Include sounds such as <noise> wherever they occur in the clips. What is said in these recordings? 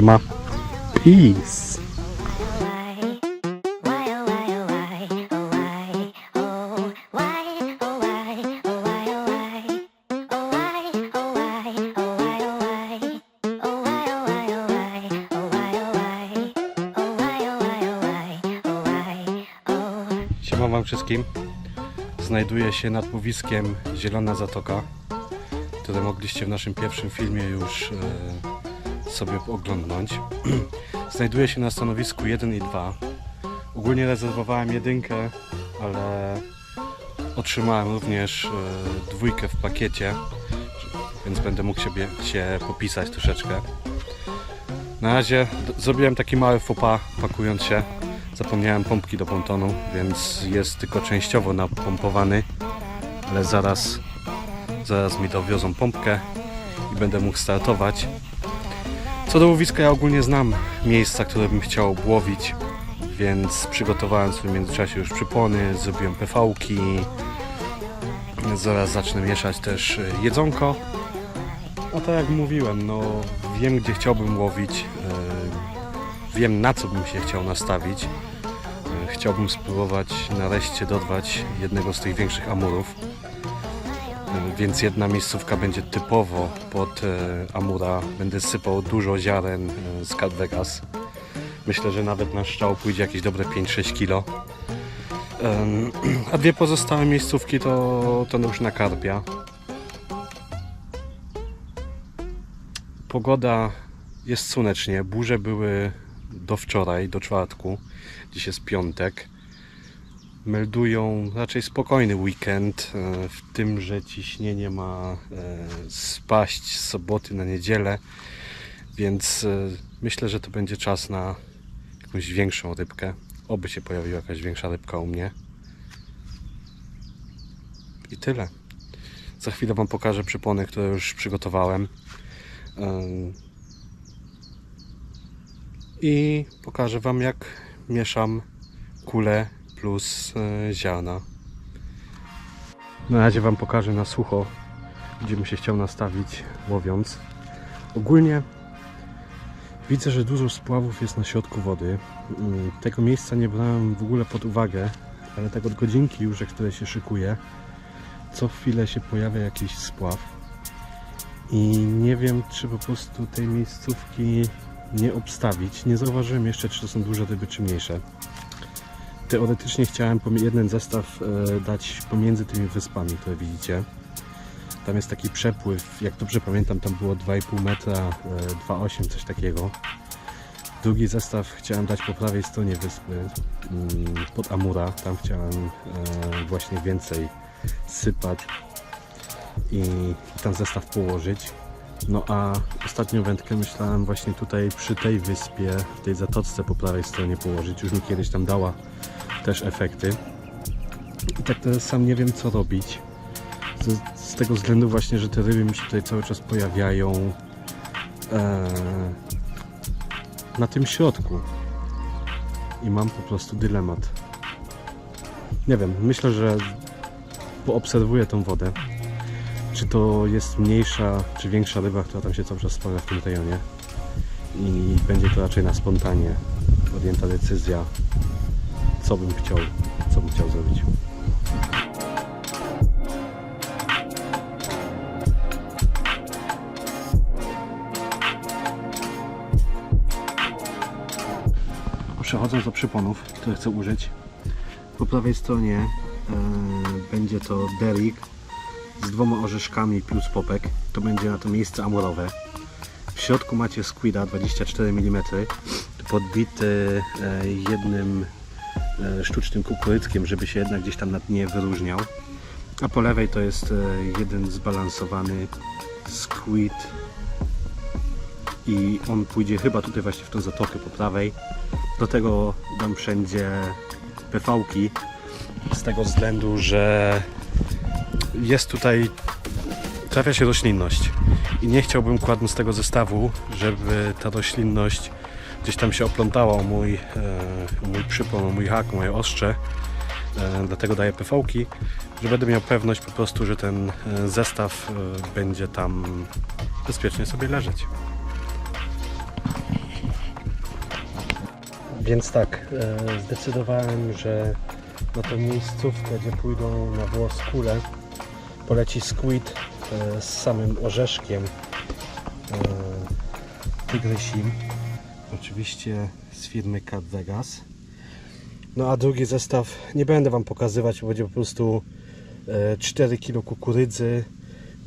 Siema. Peace. Wam wszystkim. Znajduję się nad powiskiem Zielona Zatoka, które mogliście w naszym pierwszym filmie już e, sobie oglądnąć. <clears throat> Znajduję się na stanowisku 1 i 2. Ogólnie rezerwowałem jedynkę, ale otrzymałem również e, dwójkę w pakiecie, więc będę mógł siebie, się popisać troszeczkę. Na razie zrobiłem taki mały pas pakując się. Zapomniałem pompki do pontonu, więc jest tylko częściowo napompowany, ale zaraz, zaraz mi dowiozą pompkę i będę mógł startować. Co do łowiska, ja ogólnie znam miejsca, które bym chciał obłowić, więc przygotowałem sobie w międzyczasie już przypony, zrobiłem PV-ki. Zaraz zacznę mieszać też e, jedzonko. A tak jak mówiłem, no wiem gdzie chciałbym łowić, e, wiem na co bym się chciał nastawić. E, Chciałbym spróbować nareszcie dorwać jednego z tych większych amurów. Więc jedna miejscówka będzie typowo pod e, amura. Będę sypał dużo ziaren e, z Cat Vegas. Myślę, że nawet na szczał pójdzie jakieś dobre 5-6 kilo. <clears throat> A dwie pozostałe miejscówki to, to już na karpia. Pogoda jest słonecznie. Burze były do wczoraj, do czwartku. Dziś jest piątek. Meldują raczej spokojny weekend, e, w tym, że ciśnienie ma e, spaść z soboty na niedzielę, więc e, myślę, że to będzie czas na jakąś większą rybkę. Oby się pojawiła jakaś większa rybka u mnie. I tyle. Za chwilę Wam pokażę przypony, które już przygotowałem. I pokażę Wam jak mieszam kulę plus e, ziarna. Na razie Wam pokażę na sucho, gdzie bym się chciał nastawić łowiąc. Ogólnie widzę, że dużo spławów jest na środku wody. Ym, Tego miejsca nie brałem w ogóle pod uwagę, ale tak od godzinki już, jak które się szykuje, co chwilę się pojawia jakiś spław. I nie wiem, czy po prostu tej miejscówki nie obstawić. Nie zauważyłem jeszcze, czy to są duże ryby, czy mniejsze. Teoretycznie chciałem jeden zestaw e, dać pomiędzy tymi wyspami, które widzicie. Tam jest taki przepływ, jak dobrze pamiętam, tam było 2,5 metra, e, 2,8, coś takiego. Drugi zestaw chciałem dać po prawej stronie wyspy, mm, pod Amura. Tam chciałem e, właśnie więcej sypać i tam zestaw położyć. No a ostatnią wędkę myślałem właśnie tutaj przy tej wyspie, w tej zatoczce po prawej stronie położyć. Już mi kiedyś tam dała też efekty. I tak teraz sam nie wiem co robić. Z, z tego względu właśnie, że te ryby mi się tutaj cały czas pojawiają e, na tym środku. I mam po prostu dylemat. Nie wiem, myślę, że poobserwuję tą wodę czy to jest mniejsza, czy większa ryba, która tam się cały czas sprawia w tym rejonie. I będzie to raczej na spontanie podjęta decyzja, co bym chciał, co bym chciał zrobić. Przechodząc do przyponów, które chcę użyć. Po prawej stronie e, będzie to Derrick z dwoma orzeszkami plus popek. To będzie na to miejsce amurowe. W środku macie squida 24 mm podbity e, jednym sztucznym kukuryckiem, żeby się jednak gdzieś tam na dnie wyróżniał. A po lewej to jest e, jeden zbalansowany squid i on pójdzie chyba tutaj właśnie w tą zatokę po prawej. Do tego dam wszędzie PV-ki z tego względu, że jest tutaj, trafia się roślinność i nie chciałbym kładąc tego zestawu, żeby ta roślinność gdzieś tam się oplątała o mój, e, mój przypon, mój hak, moje ostrze. E, dlatego daję PV-ki, że będę miał pewność po prostu, że ten e, zestaw będzie tam bezpiecznie sobie leżeć. Więc tak, zdecydowałem, że na tą miejscówkę, gdzie pójdą na włos kule, poleci squid z samym orzeszkiem tygrysim. Oczywiście z firmy Cat Vegas. No a drugi zestaw nie będę Wam pokazywać, bo będzie po prostu e, 4 kg kukurydzy,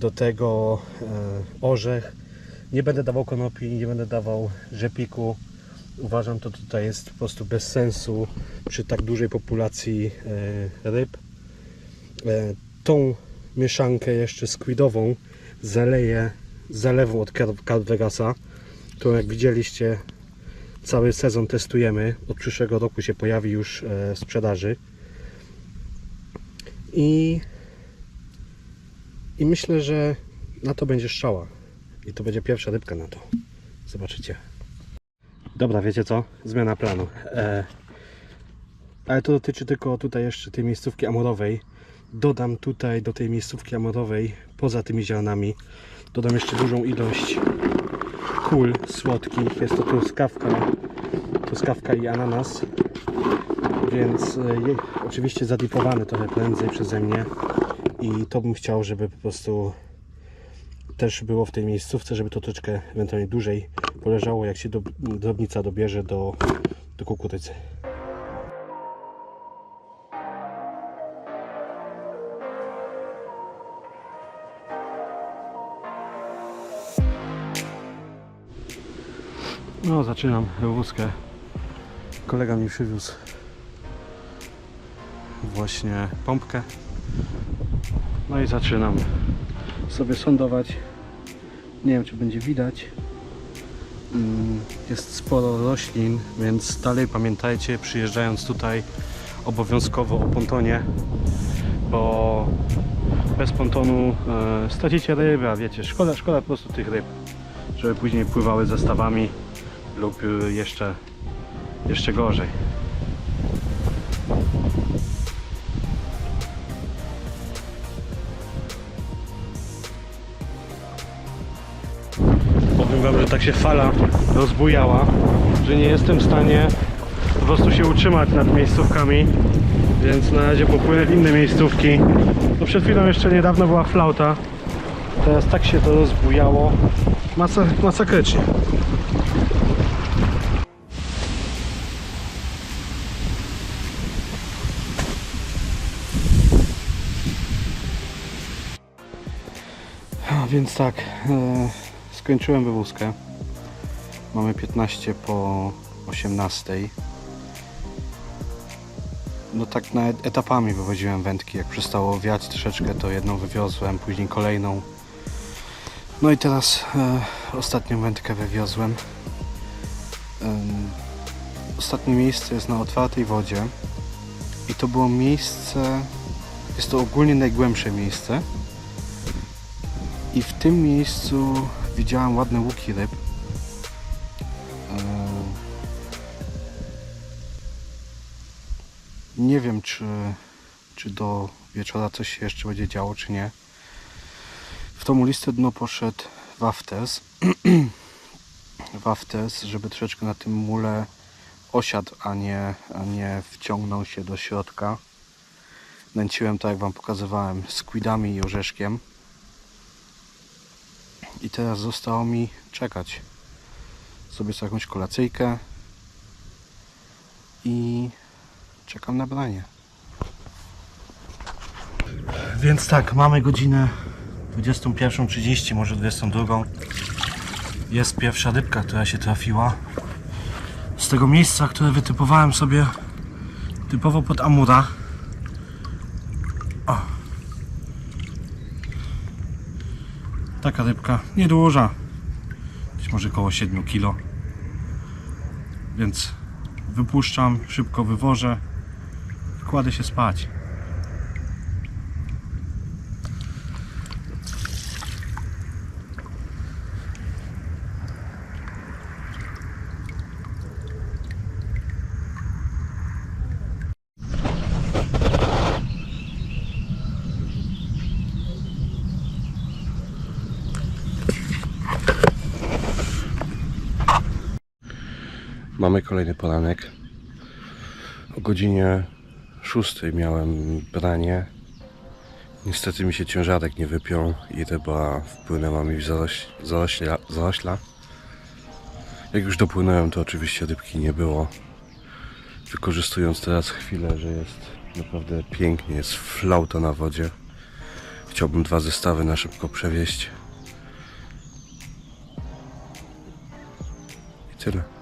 do tego e, orzech. Nie będę dawał konopi, nie będę dawał rzepiku. Uważam, to tutaj jest po prostu bez sensu przy tak dużej populacji e, ryb. E, tą mieszankę jeszcze squidową zaleję zalewą od Car- Cat Vegasa, którą jak widzieliście cały sezon testujemy. Od przyszłego roku się pojawi już e, w sprzedaży. I, I myślę, że na to będzie strzała. I to będzie pierwsza rybka na to. Zobaczycie. Dobra, wiecie co? Zmiana planu. E, ale to dotyczy tylko tutaj jeszcze tej miejscówki amorowej. Dodam tutaj do tej miejscówki amorowej, poza tymi ziarnami, dodam jeszcze dużą ilość kul słodkich. Jest to truskawka, truskawka i ananas. Więc e, oczywiście zadipowane trochę prędzej przeze mnie. I to bym chciał, żeby po prostu też było w tej miejscówce, żeby to troszeczkę ewentualnie dłużej poleżało, jak się do, drobnica dobierze do, do kukurydzy. No, zaczynam wózkę. Kolega mi przywiózł właśnie pompkę. No i zaczynam sobie sądować. Nie wiem, czy będzie widać. Mm, Jest sporo roślin, więc dalej pamiętajcie, przyjeżdżając tutaj obowiązkowo o pontonie, bo bez pontonu e, stracicie ryby, a wiecie, szkoda, szkoda po prostu tych ryb, żeby później pływały zestawami lub e, jeszcze, jeszcze gorzej. Powiem wam, że tak się fala rozbujała, że nie jestem w stanie po prostu się utrzymać nad miejscówkami, więc na razie popłynę w inne miejscówki. No przed chwilą jeszcze niedawno była flauta, teraz tak się to rozbujało, Masa, masakrycznie. Więc tak, e, skończyłem wywózkę. Mamy 15 po 18. No tak na et- etapami wywoziłem wędki. Jak przestało wiać troszeczkę, to jedną wywiozłem, później kolejną. No i teraz e, ostatnią wędkę wywiozłem. Em, ostatnie miejsce jest na otwartej wodzie. I to było miejsce, jest to ogólnie najgłębsze miejsce. I w tym miejscu widziałem ładne łuki ryb. Eee, Nie wiem, czy, czy do wieczora coś się jeszcze będzie działo, czy nie. W tą listę dno poszedł Wafters. <clears throat> Wafters, żeby troszeczkę na tym mule osiadł, a nie, a nie wciągnął się do środka. Nęciłem, tak jak Wam pokazywałem, squidami i orzeszkiem. I teraz zostało mi czekać. Sobie sobie jakąś kolacyjkę i czekam na branie. Więc tak, mamy godzinę 21.30, może 22. Jest pierwsza rybka, która się trafiła. Z tego miejsca, które wytypowałem sobie typowo pod Amura. Taka rybka nieduża. Być może około 7 kg. Więc wypuszczam, szybko wywożę kładę się spać. Mamy kolejny poranek. O godzinie 6 miałem branie. Niestety mi się ciężarek nie wypiął i ryba wpłynęła mi w zaroś, zarośla, zarośla. Jak już dopłynąłem, to oczywiście rybki nie było. Wykorzystując teraz chwilę, że jest naprawdę pięknie, jest flauta na wodzie. Chciałbym dwa zestawy na szybko przewieźć. I tyle.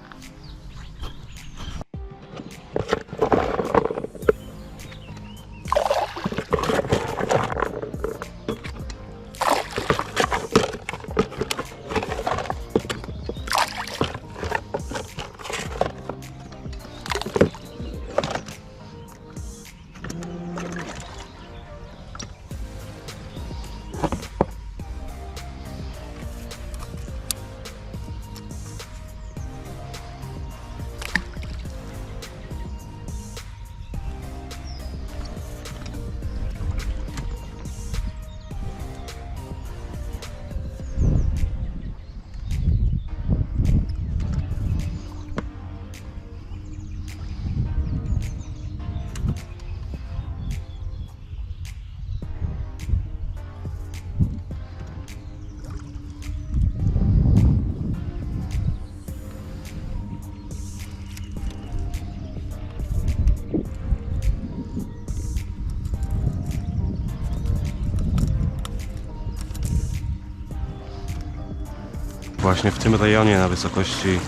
Właśnie w tym rejonie na wysokości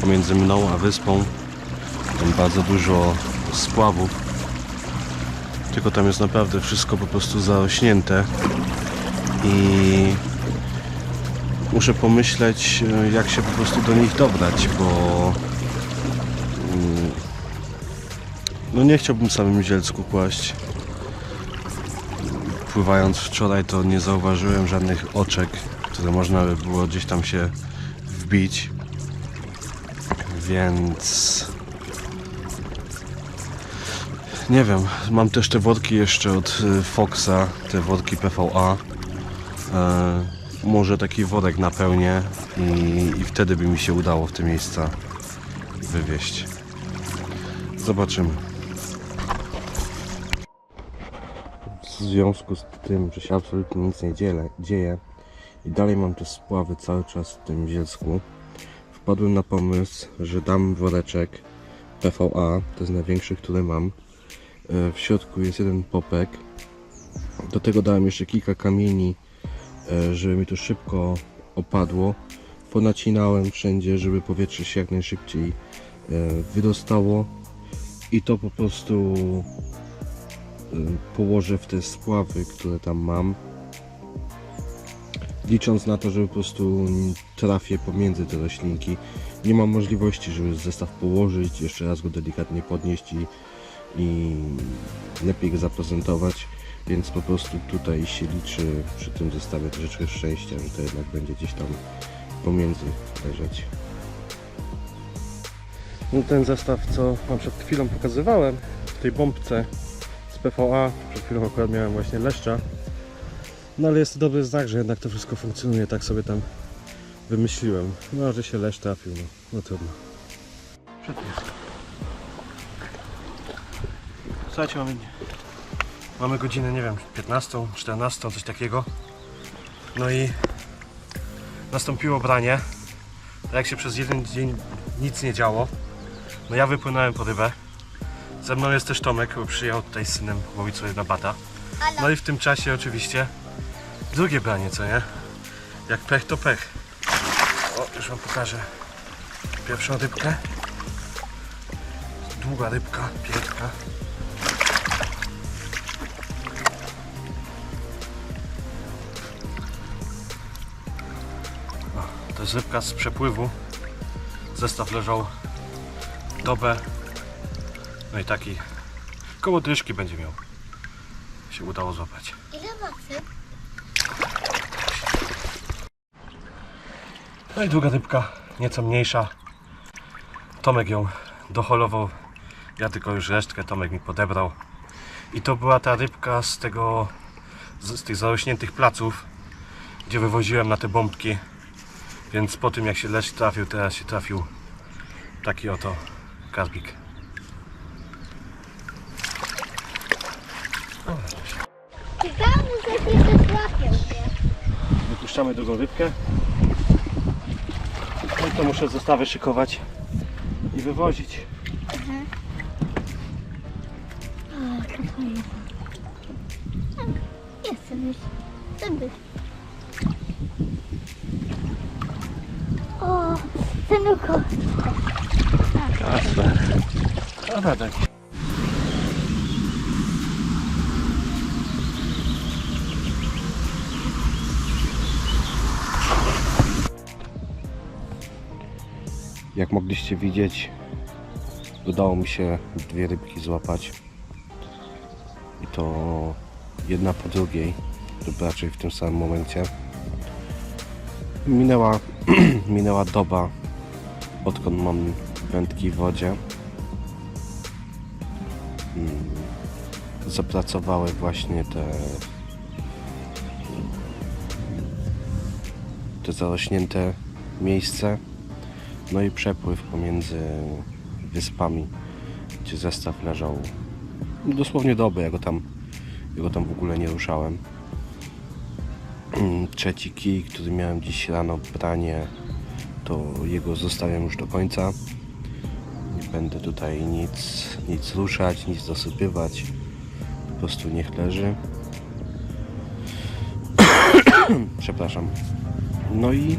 pomiędzy mną a wyspą mam bardzo dużo spławów. Tylko tam jest naprawdę wszystko po prostu zarośnięte i muszę pomyśleć e, jak się po prostu do nich dobrać, bo mm, no nie chciałbym samym Zielsku kłaść. Pływając wczoraj to nie zauważyłem żadnych oczek, które można by było gdzieś tam się wbić. Więc nie wiem, mam też te wodki jeszcze od y, Foxa, te wodki PVA. E, może taki wodek napełnię i, i wtedy by mi się udało w te miejsca wywieźć. Zobaczymy. W związku z tym, że się absolutnie nic nie dzieje i dalej mam te spławy cały czas w tym zielsku, wpadłem na pomysł, że dam woreczek PVA, to jest największy, który mam. E, W środku jest jeden popek. Do tego dałem jeszcze kilka kamieni, e, żeby mi to szybko opadło. Ponacinałem wszędzie, żeby powietrze się jak najszybciej e, wydostało. I to po prostu położę w te spławy, które tam mam. Licząc na to, że po prostu trafię pomiędzy te roślinki. Nie mam możliwości, żeby zestaw położyć, jeszcze raz go delikatnie podnieść i, i lepiej go zaprezentować. Więc po prostu tutaj się liczy przy tym zestawie troszeczkę szczęścia, że to jednak będzie gdzieś tam pomiędzy leżeć. No ten zestaw, co Wam przed chwilą pokazywałem, w tej bombce z PVA, przed chwilą akurat miałem właśnie leszcza. No ale jest to dobry znak, że jednak to wszystko funkcjonuje, tak sobie tam wymyśliłem. No, że się leszcz trafił, no, no trudno. Słuchajcie, mamy, mamy godzinę, nie wiem, 15, 14, coś takiego. No i nastąpiło branie. Tak jak się przez jeden dzień nic nie działo, no ja wypłynąłem po rybę. Ze mną jest też Tomek, bo przyjechał tutaj z synem łowić sobie na bata. No i w tym czasie oczywiście drugie branie, co nie? Jak pech to pech. O, już wam pokażę pierwszą rybkę. Długa rybka, piękna. O, to jest rybka z przepływu. Zestaw leżał dobę. No i taki koło dyszki będzie miał. Się udało złapać. No i druga rybka, nieco mniejsza. Tomek ją doholował. Ja tylko już resztkę Tomek mi podebrał. I to była ta rybka z tego z, z tych zarośniętych placów, gdzie wywoziłem na te bombki. Więc po tym jak się leszcz trafił, teraz się trafił taki oto karbik. Ciekawe, się trafił. Wypuszczamy drugą rybkę. To muszę zestawy szykować i wywozić. O, to fajne. Nie chcę być. Chcę być. O, synuko. Kasper. Dobra, tak. Jak mogliście widzieć, udało mi się dwie rybki złapać. I to jedna po drugiej, lub raczej w tym samym momencie. Minęła, <clears throat> minęła doba, odkąd mam wędki w wodzie. Mm, Zapracowały właśnie te te zarośnięte miejsce no i przepływ pomiędzy wyspami gdzie zestaw leżał dosłownie dobę, ja go tam ja go tam w ogóle nie ruszałem Mm, trzeci kij, który miałem dziś rano branie to jego zostawiam już do końca nie będę tutaj nic, nic ruszać, nic dosypywać. Po prostu niech leży. <coughs> Przepraszam. No i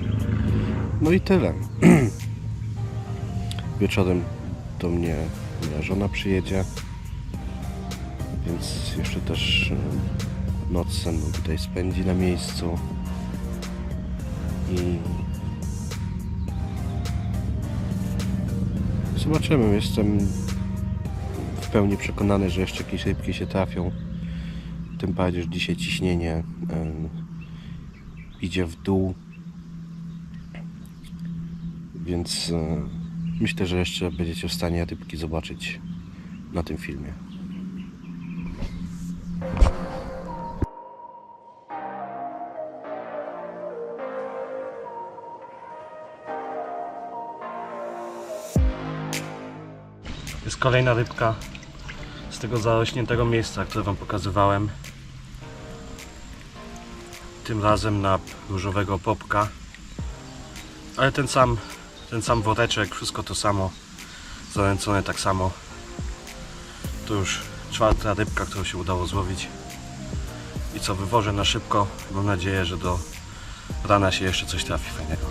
no i tyle. <coughs> Wieczorem do mnie moja żona przyjedzie. Więc jeszcze też e, noc ze mną tutaj spędzi na miejscu. I Zobaczymy. Jestem w pełni przekonany, że jeszcze jakieś rybki się trafią. Tym bardziej, że dzisiaj ciśnienie idzie w dół. Więc e, myślę, że jeszcze będziecie w stanie rybki zobaczyć na tym filmie. Jest kolejna rybka z tego zarośniętego miejsca, które Wam pokazywałem. Tym razem na różowego popka. Ale ten sam, ten sam woreczek, wszystko to samo. Zaręcone tak samo. To już czwarta rybka, którą się udało złowić. I co, wywożę na szybko. Mam nadzieję, że do rana się jeszcze coś trafi fajnego.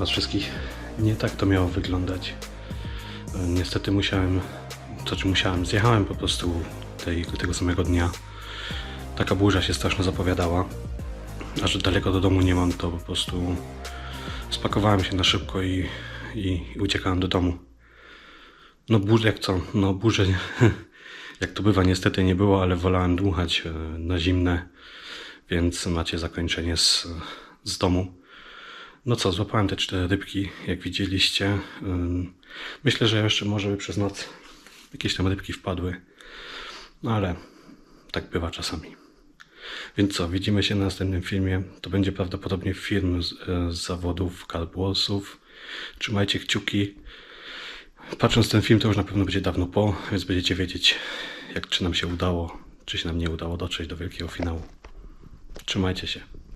Was wszystkich. Nie tak to miało wyglądać. E, Niestety musiałem, to czy musiałem, zjechałem po prostu tej, tego samego dnia. Taka burza się straszno zapowiadała. A że daleko do domu nie mam, to po prostu spakowałem się na szybko i, i, uciekałem do domu. No burzy, jak co? No burzy, <laughs> jak to bywa, niestety nie było, ale wolałem dmuchać e, na zimne, więc macie zakończenie z, z domu. No co, złapałem te cztery rybki, jak widzieliście. Myślę, że jeszcze może przez noc jakieś tam rybki wpadły. No ale tak bywa czasami. Więc co, widzimy się na następnym filmie. To będzie prawdopodobnie film z, e, z zawodów Carp Warsów. Trzymajcie kciuki. Patrząc ten film, to już na pewno będzie dawno po, więc będziecie wiedzieć, jak czy nam się udało, czy się nam nie udało dotrzeć do wielkiego finału. Trzymajcie się.